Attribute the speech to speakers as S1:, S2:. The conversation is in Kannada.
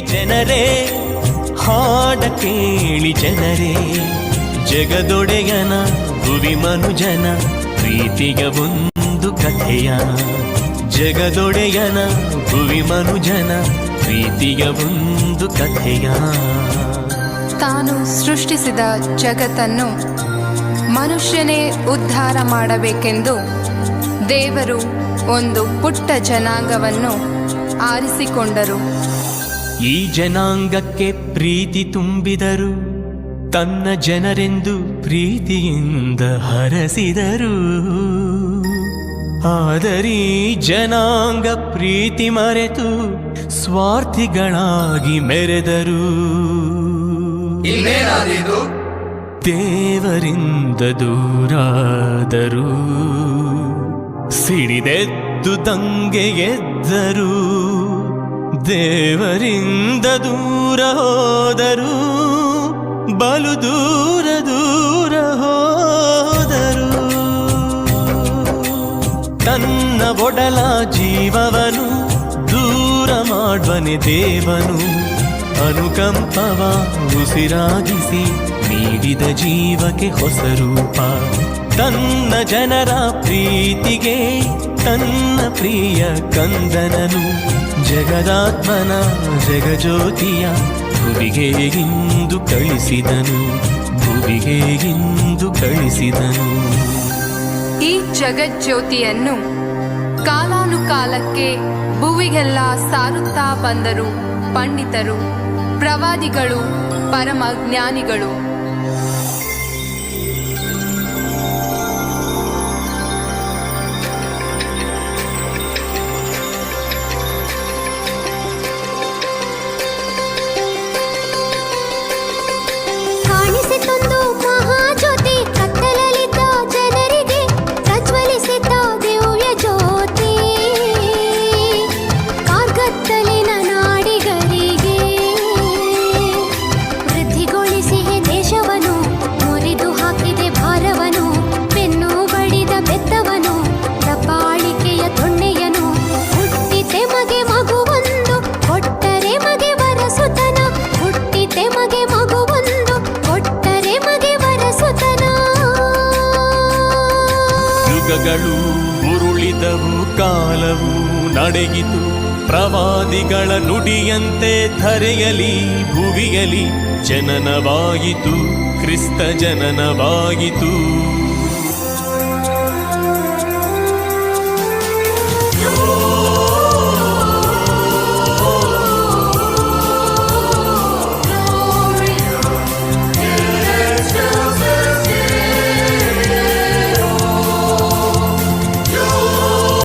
S1: ಜನರೇ, ಹಾಡ ಕೇಳಿ ಜನರೇ. ಜಗದೊಡೆಯನ ಭೂವಿಮನುಜನ ಪ್ರೀತಿಗ ಒಂದು ಕಥೆಯ. ಜಗದೊಡೆಯನ ಗುರಿ ಮನುಜನ, ಪ್ರೀತಿಗ ಒಂದು ಕಥೆಯ.
S2: ತಾನು ಸೃಷ್ಟಿಸಿದ ಜಗತ್ತನ್ನು ಮನುಷ್ಯನೇ ಉದ್ಧಾರ ಮಾಡಬೇಕೆಂದು ದೇವರು ಒಂದು ಪುಟ್ಟ ಜನಾಂಗವನ್ನು ಆರಿಸಿಕೊಂಡರು.
S1: ಈ ಜನಾಂಗಕ್ಕೆ ಪ್ರೀತಿ ತುಂಬಿದರು. ತನ್ನ ಜನರೆಂದು ಪ್ರೀತಿಯಿಂದ ಹರಸಿದರು. ಆದರೀ ಜನಾಂಗ ಪ್ರೀತಿ ಮರೆತು ಸ್ವಾರ್ಥಿಗಳಾಗಿ ಮೆರೆದರು. ದೇವರಿಂದ ದೂರಾದರು. ಸಿಡಿದೆದ್ದು ದಂಗೆ ಎದ್ದರು. ದೇವರಿಂದ ದೂರ ಹೋದರು, ಬಲು ದೂರ ದೂರ ಹೋದರು. ತನ್ನ ಒಡಲ ಜೀವವನು, ದೂರ ಮಾಡುವನೆ ದೇವನು. ಅನುಕಂಪವ ಉಸಿರಾಗಿಸಿ ನೀಡಿದ ಜೀವಕ್ಕೆ ಹೊಸ ರೂಪ. ತನ್ನ ಜನರ ಪ್ರೀತಿಗೆ ತನ್ನ ಪ್ರಿಯ ಕಂದನನು, ಜಗದಾತ್ಮನ ಜಗಜ್ಯೋತಿಯ ಭುವಿಗೆ ಇಂದು ಕಳಿಸಿದನು, ಭುವಿಗೆ ಇಂದು ಕಳಿಸಿದನು.
S2: ಈ ಜಗಜ್ಯೋತಿಯನ್ನು ಕಾಲಾನುಕಾಲಕ್ಕೆ ಭುವಿಗೆಲ್ಲ ಸಾರುತ್ತಾ ಬಂದರು ಪಂಡಿತರು, ಪ್ರವಾದಿಗಳು ಪರಮ ಜ್ಞಾನಿಗಳು
S1: ಯುಗಗಳು ಉರುಳಿದವು ಕಾಲವು ನಡೆಯಿತು. ಪ್ರವಾದಿಗಳ ನುಡಿಯಂತೆ ಧರೆಯಲಿ ಭುವಿಯಲಿ ಜನನವಾಯಿತು ಕ್ರಿಸ್ತ ಜನನವಾಯಿತು